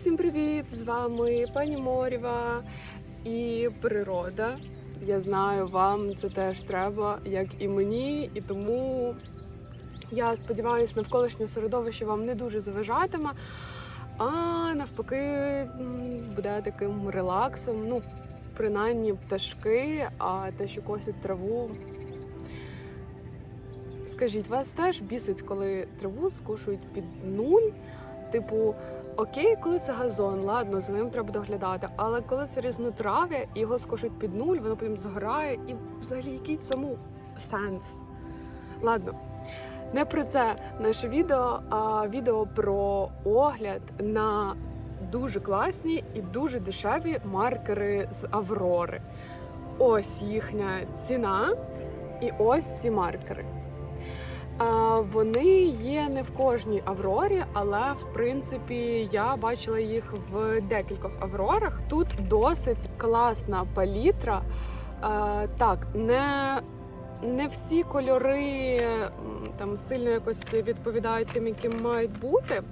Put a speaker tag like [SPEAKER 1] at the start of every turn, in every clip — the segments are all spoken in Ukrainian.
[SPEAKER 1] Всім привіт! З вами пані Морєва і природа. Я знаю, вам це теж треба, як і мені, і тому я сподіваюся, навколишнє середовище вам не дуже заважатиме, а навпаки буде таким релаксом. Ну, принаймні пташки, а те, що косять траву. Скажіть, вас теж бісить, коли траву скушують під нуль? Типу, окей, коли це газон, ладно, за ним треба доглядати. Але коли це різнотрав'я його скошують під нуль, воно потім згорає, і взагалі який в цьому сенс? Ладно, не про це наше відео, а відео про огляд на дуже класні і дуже дешеві маркери з Аврори. Ось їхня ціна, і ось ці маркери. Вони є не в кожній Аврорі, але в принципі я бачила їх в декількох Аврорах. Тут досить класна палітра. А, Так, не, не всі кольори там сильно якось відповідають тим, яким мають бути,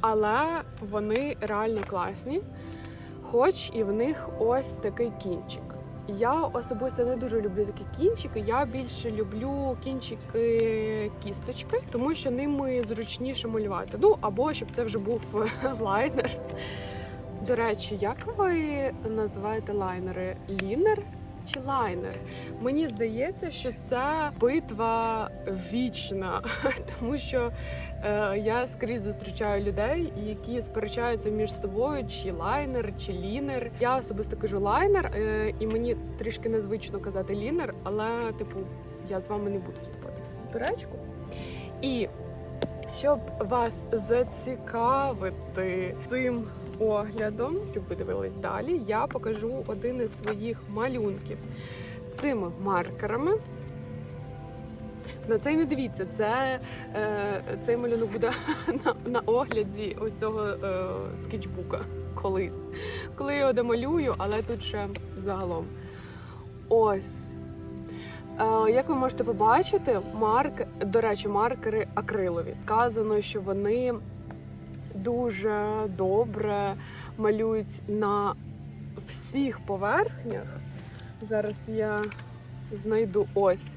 [SPEAKER 1] але вони реально класні. Хоч і в них ось такий кінчик. Я особисто не дуже люблю такі кінчики. Я більше люблю кінчики кісточки, тому що ними зручніше малювати. Ну або щоб це вже був лайнер. До речі, як ви називаєте лайнери? Лінер чи лайнер? Мені здається, що це битва вічна, тому що е, я скрізь зустрічаю людей, які сперечаються між собою, чи лайнер, чи лінер. Я особисто кажу лайнер, е, і мені трішки незвично казати лінер, але типу я з вами не буду вступати в суперечку. І щоб вас зацікавити цим оглядом, щоб ви дивились далі, я покажу один із своїх малюнків цими маркерами. На цей не дивіться, це, е, цей малюнок буде на, на огляді ось цього е, скетчбука колись. Коли я його домалюю, але тут ще загалом. Ось. Е, Як ви можете побачити, марк, до речі, маркери акрилові. Вказано, що вони дуже добре малюють на всіх поверхнях. Зараз я знайду ось.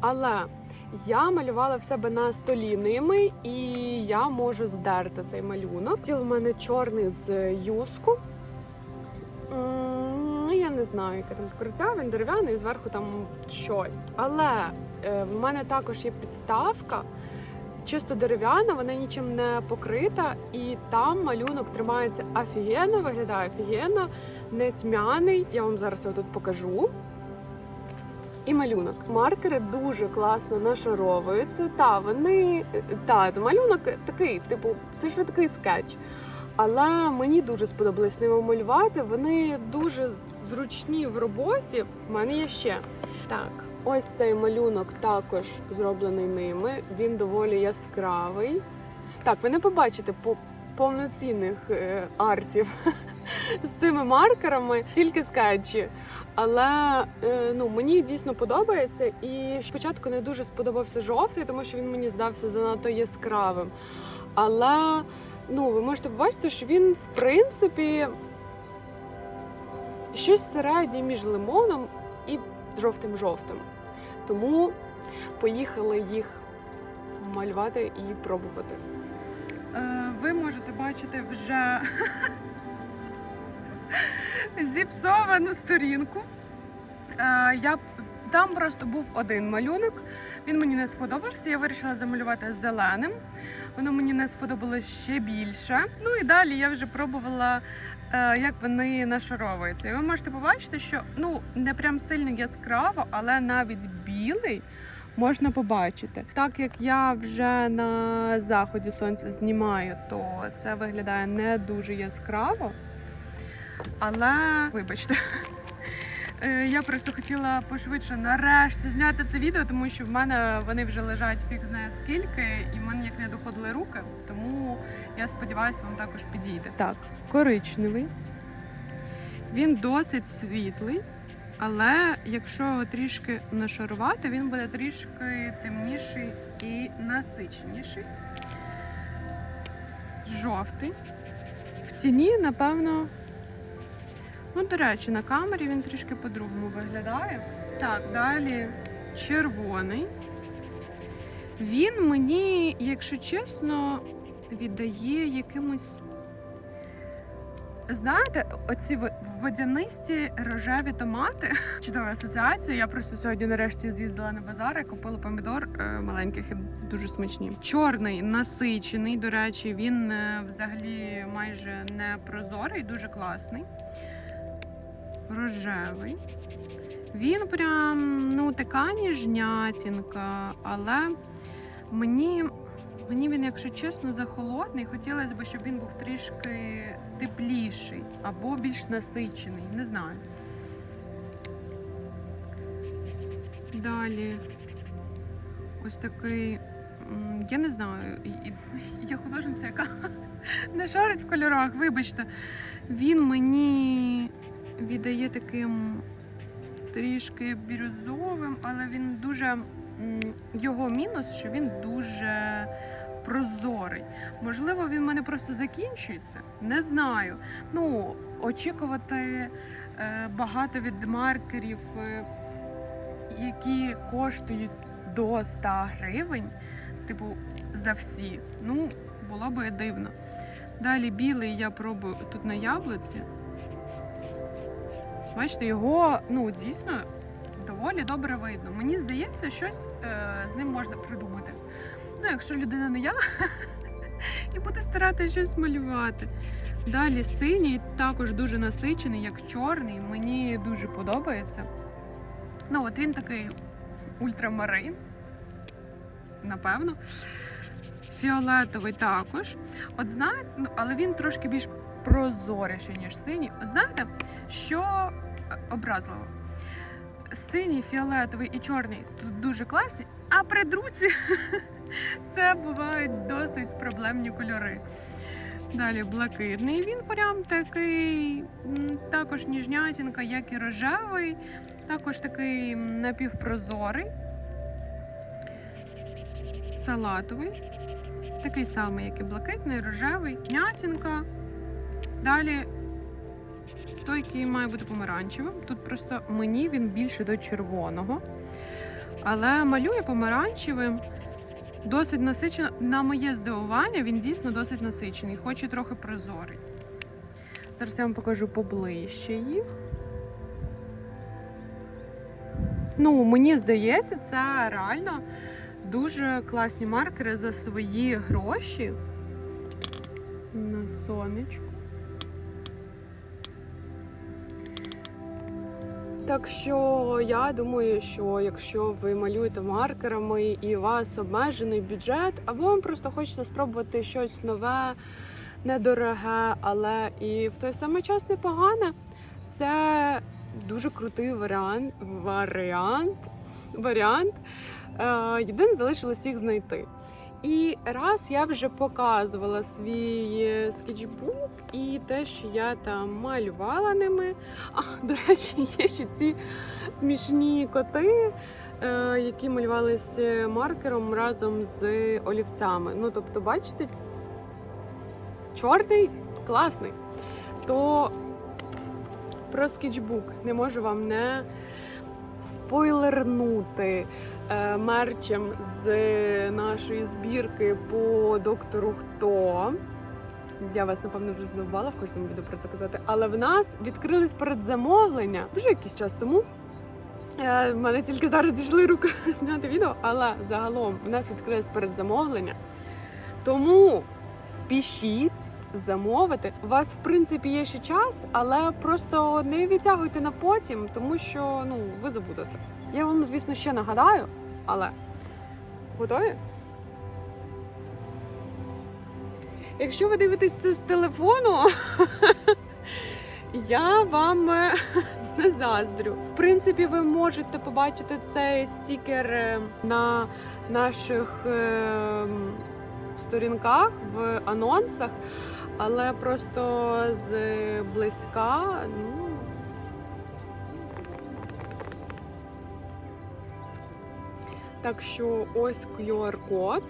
[SPEAKER 1] Але я малювала в себе на столі ними, і я можу здерти цей малюнок. Тіл у мене чорний з юску. Я не знаю, яке там покриття, він дерев'яний, і зверху там щось. Але в мене також є підставка, чисто дерев'яна, вона нічим не покрита, і там малюнок тримається офігенно, виглядає офігенно, не тьмяний. Я вам зараз його тут покажу. І малюнок. Маркери дуже класно нашаровуються. Та вони та малюнок такий, типу, це ж такий скетч. Але мені дуже сподобалось ними малювати. Вони дуже зручні в роботі. У мене є ще так. Ось цей малюнок також зроблений ними. Він доволі яскравий. Так, ви не побачите повноцінних е, артів з цими маркерами, тільки скетчі. Але е, ну мені дійсно подобається. І спочатку не дуже сподобався жовтий, тому що він мені здався занадто яскравим. Але ну, ви можете побачити, що він, в принципі, щось середнє між лимоном і жовтим-жовтим. Тому поїхали їх малювати і пробувати.
[SPEAKER 2] Е, Ви можете бачити вже зіпсовану сторінку. Е, Я там просто був один малюнок. Він мені не сподобався. Я вирішила замалювати зеленим. Воно мені не сподобалось ще більше. Ну і далі я вже пробувала, як вони нашаровуються. І ви можете побачити, що ну не прям сильно яскраво, але навіть білий можна побачити. Так як я вже на заході сонця знімаю, то це виглядає не дуже яскраво. Але вибачте. Е, Я просто хотіла пошвидше нарешті зняти це відео, тому що в мене вони вже лежать фіг знає скільки, і в мене як не доходили руки. Тому я сподіваюся, вам також підійде. Так, коричневий. Він досить світлий, але якщо його трішки нашарувати, він буде трішки темніший і насиченіший. Жовтий. В тіні, напевно. Ну, до речі, на камері він трішки по-другому виглядає. Так, далі червоний. Він мені, якщо чесно, віддає якимось. Знаєте, оці водянисті рожеві томати. Чудова асоціація. Я просто сьогодні нарешті з'їздила на базар і купила помідор е, маленьких і дуже смачні. Чорний, насичений. До речі, він е, взагалі майже не прозорий, дуже класний. Рожевий. Він прям ну така ніжнятінка, але мені, мені він, якщо чесно, захолодний. Хотілося б, щоб він був трішки тепліший або більш насичений. Не знаю. Далі ось такий. Я не знаю, я художниця, яка не шарить в кольорах, вибачте. Він мені віддає таким трішки бірюзовим, але він дуже. Його мінус, що він дуже прозорий. Можливо, він в мене просто закінчується. Не знаю. Ну, очікувати е, багато від маркерів, е, які коштують до 100 гривень, типу, за всі. Ну, було би дивно. Далі білий я пробую тут на яблуці. Бачите, його ну дійсно доволі добре видно. Мені здається, щось е, з ним можна придумати. Ну, якщо людина не я, і буде старатися щось малювати. Далі синій, також дуже насичений, як чорний. Мені дуже подобається. Ну, от він такий ультрамарин, напевно. Фіолетовий також. От знаєте, ну, але він трошки більш прозоріший, ніж синій. От знаєте, що е, образливо? Синій, фіолетовий і чорний тут дуже класні, а при друці це бувають досить проблемні кольори. Далі блакитний. Він прям такий, також ніжнятінка, як і рожевий, також такий напівпрозорий. Салатовий. Такий самий, як і блакитний, рожевий, нятінка. Далі той, який має бути помаранчевим. Тут просто мені він більше до червоного. Але малює помаранчевим. Досить насичено. На моє здивування, він дійсно досить насичений, хоч і трохи прозорий. Зараз я вам покажу поближче їх. Ну, мені здається, це реально дуже класні маркери за свої гроші. На сонечку.
[SPEAKER 1] Так що я думаю, що якщо ви малюєте маркерами і у вас обмежений бюджет, або вам просто хочеться спробувати щось нове, недороге, але і в той самий час непогане, це дуже крутий варіант. Варіант. Варіант. Е, Єдине залишилось їх знайти. І раз я вже показувала свій е, скетчбук і те, що я там малювала ними. А, до речі, є ще ці смішні коти, е, які малювалися маркером разом з олівцями. Ну, тобто, бачите, чорний класний. То про скетчбук не можу вам не спойлернути е, мерчем з нашої збірки по доктору Хто. Я вас напевно вже здивувала в кожному відео про це казати. Але в нас відкрились передзамовлення вже якийсь час тому. Е, В мене тільки зараз зійшли руки зняти відео, але загалом в нас відкрились передзамовлення. Тому спішіть замовити. У вас, в принципі, є ще час, але просто не відтягуйте на потім, тому що ну, ви забудете. Я вам, звісно, ще нагадаю, але готові? Якщо ви дивитесь це з телефону, я вам е, не заздрю. В принципі, ви можете побачити цей стікер е, на наших е, сторінках в анонсах, але просто з близька, ну. Так що ось QR-код.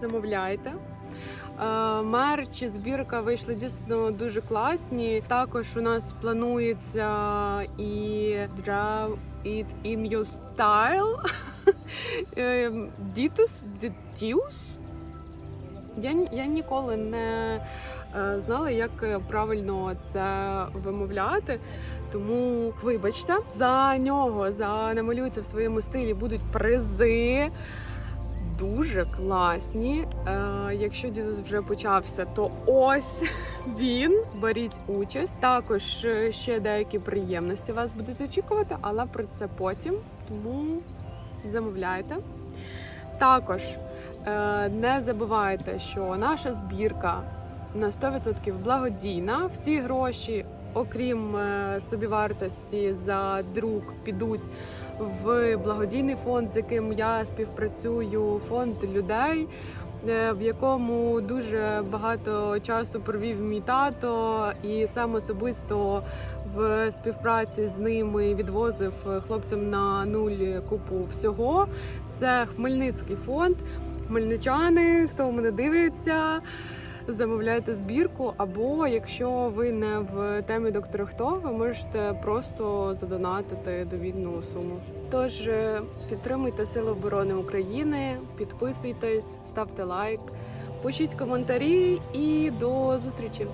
[SPEAKER 1] Замовляйте. Мерч і збірка вийшли дійсно дуже класні. Також у нас планується і Draw It In Your Style. Ем, Дітус, Дітіус. Я, я ніколи не знала, як е, правильно це вимовляти. Тому вибачте, за нього за намалюється в своєму стилі будуть призи. Дуже класні. Е, якщо дідус вже почався, то ось він. Беріть участь. Також е, ще деякі приємності вас будуть очікувати, але про це потім. Тому замовляйте. Також е, не забувайте, що наша збірка на 100% благодійна. Всі гроші, окрім е, собівартості за друк, підуть в благодійний фонд, з яким я співпрацюю, фонд людей. е, В якому дуже багато часу провів мій тато, і сам особисто в співпраці з ними відвозив хлопцям на нуль купу всього. Це Хмельницький фонд. Хмельничани, хто мене дивиться, замовляйте збірку. Або якщо ви не в темі доктора Хто, ви можете просто задонатити довідну суму. Тож е, підтримуйте Сили оборони України, підписуйтесь, ставте лайк, пишіть коментарі і до зустрічі!